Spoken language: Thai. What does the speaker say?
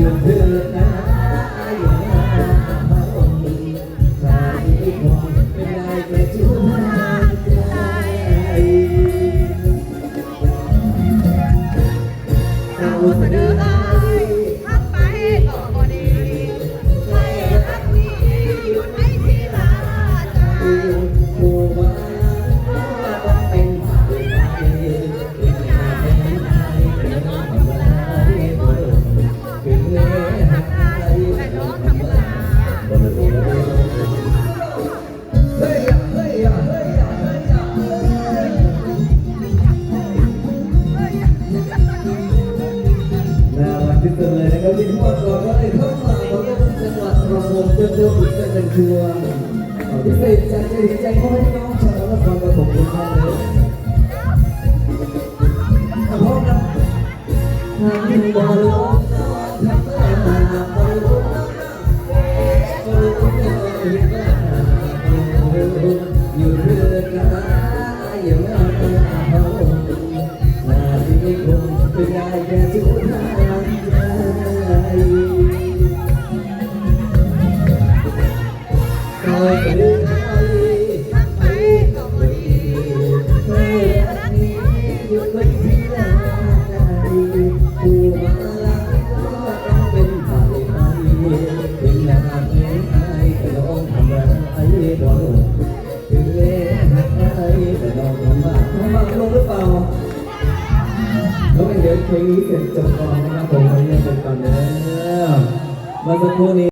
ยืนเถิดนะอย่าพระองค์ชาติคงเป็นได้แค่ชั่วใจเราเสเสนนออเด้ยทักไปต่อก็ดีไม่รักนี้หยุดไม่ทีลาใจ ที่สุดเลยนะครับที่พ่อก่อนก็เลยเข้ามาขอเรื่องจังหวัดระบบจนตัวอีกเป็นชัวร์พิเศษใจใจใจพ่อให้น้องชาวนครปฐมทุกท่านเลยขอบคุณนะทางบอลลูนทางตาบอลลูนบอลลูนอยู่เรือกันอยู่หน้าพระองค์นาทีคงเป็นได้แค่ชั่วนา คอยดูใครทักไปต่อก็ไม่รักนี้หยุดไม่ที่ลาใจผู้มาลักก็ต้องเป็นฝ่ายไปถึงนาเพียงใดแต่น้องทำอะไรบ่ลงถึงเวลาใดแต่น้องทำบ้าทำบ้าลงหรือเปล่า เดี๋ยวเพลงนี้เสร็จจบก่อนนะครับผมไปเรียนกันก่อนเนอะมาสักครู่นี้